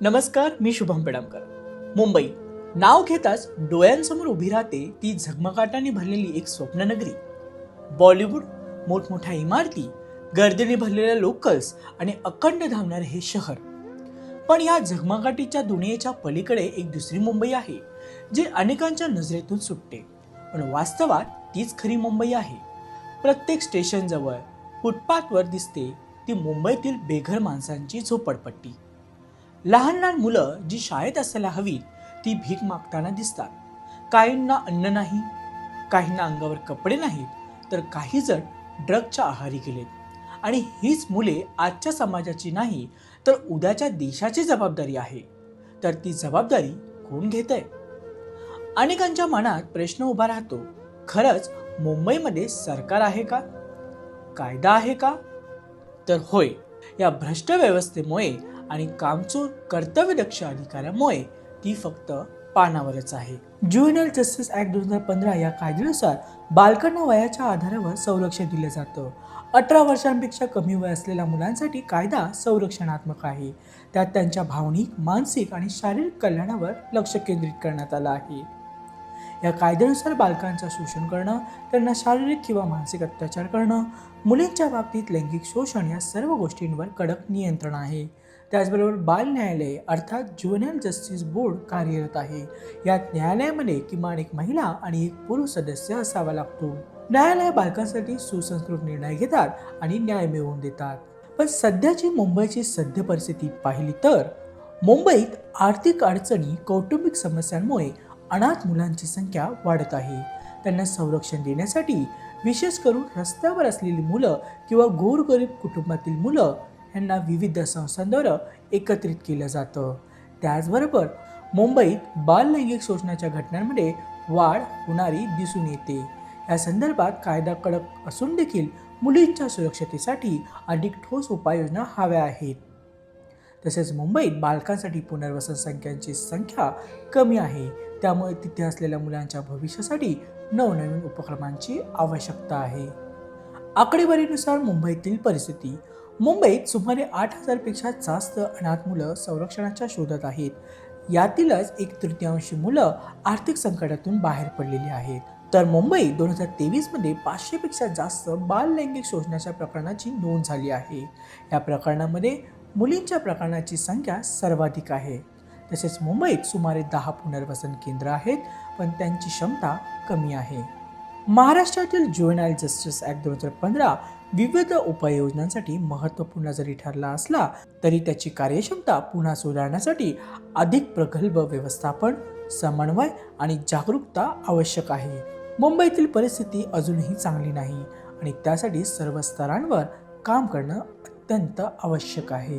नमस्कार मी शुभम पेडामकर. मुंबई. नाव घेताच डोळ्यांसमोर उभी राहते ती झगमगाटाने भरलेली एक स्वप्ननगरी. बॉलिवूड मोठमोठ्या इमारती गर्दीने भरलेल्या लोकल्स आणि अखंड धावणारे हे शहर. पण या झगमगाटीच्या दुनियेच्या पलीकडे एक दुसरी मुंबई आहे जी अनेकांच्या नजरेतून सुटते. पण वास्तवात तीच खरी मुंबई आहे. प्रत्येक स्टेशनजवळ फुटपाथवर दिसते ती मुंबईतील बेघर माणसांची झोपडपट्टी. लहान लहान मुलं जी शाळेत असायला हवीत ती भीक मागताना दिसतात. काहींना अन्न नाही काहींना अंगावर कपडे नाहीत तर काही जण ड्रगच्या आहारी गेलेत. आणि हीच मुले आजच्या समाजाची नाही तर उद्याच्या देशाची जबाबदारी आहे. तर ती जबाबदारी कोण घेत आहे अनेकांच्या मनात प्रश्न उभा राहतो खरंच मुंबईमध्ये सरकार आहे का? कायदा आहे का? तर होय या भ्रष्ट व्यवस्थेमुळे आणि कामचोर कर्तव्यदक्ष अधिकाऱ्यामुळे ती फक्त पानावरच आहे. ज्युनियर जस्टिस ऍक्ट दोन हजार पंधरा या कायद्यानुसार बालकांना वयाच्या आधारावर संरक्षण दिलं जातं. अठरा वर्षांपेक्षा कमी वय असलेल्या मुलांसाठी कायदा संरक्षणात्मक आहे. त्यात त्यांच्या भावनिक मानसिक आणि शारीरिक कल्याणावर लक्ष केंद्रित करण्यात आलं आहे. या कायद्यानुसार बालकांचं शोषण करणं त्यांना शारीरिक किंवा मानसिक अत्याचार करणं मुलींच्या बाबतीत लैंगिक शोषण या सर्व गोष्टींवर कडक नियंत्रण आहे. त्याचबरोबर बाल न्यायालय अर्थात ज्युएनल जस्टिस बोर्ड कार्यरत आहे. यात न्यायालयामध्ये किमान एक महिला आणि एक पुरुष सदस्य असावा लागतो. न्यायालय बालकांसाठी सुसंस्कृत निर्णय घेतात आणि न्याय मिळवून देतात. पण सध्याची मुंबईची सद्य परिस्थिती पाहिली तर मुंबईत आर्थिक अडचणी कौटुंबिक समस्यांमुळे अनाथ मुलांची संख्या वाढत आहे. त्यांना संरक्षण देण्यासाठी विशेष करून रस्त्यावर असलेली मुलं किंवा गोरगरीब कुटुंबातील मुलं यांना विविध संस्थांद्वारे एकत्रित केलं जातं. त्याचबरोबर मुंबईत बाललैंगिक शोषणाच्या घटनांमध्ये वाढ होणारी दिसून येते. या संदर्भात कायदा कडक असून देखील मुलींच्या सुरक्षतेसाठी अधिक ठोस उपाययोजना हव्या आहेत. तसेच मुंबईत बालकांसाठी पुनर्वसन संख्यांची संख्या कमी आहे. त्यामुळे तिथे असलेल्या मुलांच्या भविष्यासाठी नवनवीन उपक्रमांची आवश्यकता आहे. आकडेवारीनुसार मुंबईतील परिस्थिती मुंबईत सुमारे आठ हजारपेक्षा जास्त अनाथ मुलं संरक्षणाच्या शोधात आहेत. यातीलच एक तृतीयांशी मुलं आर्थिक संकटातून बाहेर पडलेली आहेत. तर मुंबई दोन हजार तेवीसमध्ये पाचशेपेक्षा जास्त बाल लैंगिक शोषणाच्या प्रकरणाची नोंद झाली आहे. या प्रकरणामध्ये मुलींच्या प्रकरणाची संख्या सर्वाधिक आहे. तसेच मुंबईत सुमारे दहा पुनर्वसन केंद्र आहेत पण त्यांची क्षमता कमी आहे. महाराष्ट्रातील ज्युएनाईल जस्टिस ॲक्ट दोन हजार पंधरा विविध उपाययोजनांसाठी महत्त्वपूर्ण जरी ठरला असला तरी त्याची कार्यक्षमता पुन्हा सुधारण्यासाठी अधिक प्रगल्भ व्यवस्थापन समन्वय आणि जागरूकता आवश्यक आहे. मुंबईतील परिस्थिती अजूनही चांगली नाही आणि त्यासाठी सर्व स्तरांवर काम करणं अत्यंत आवश्यक आहे.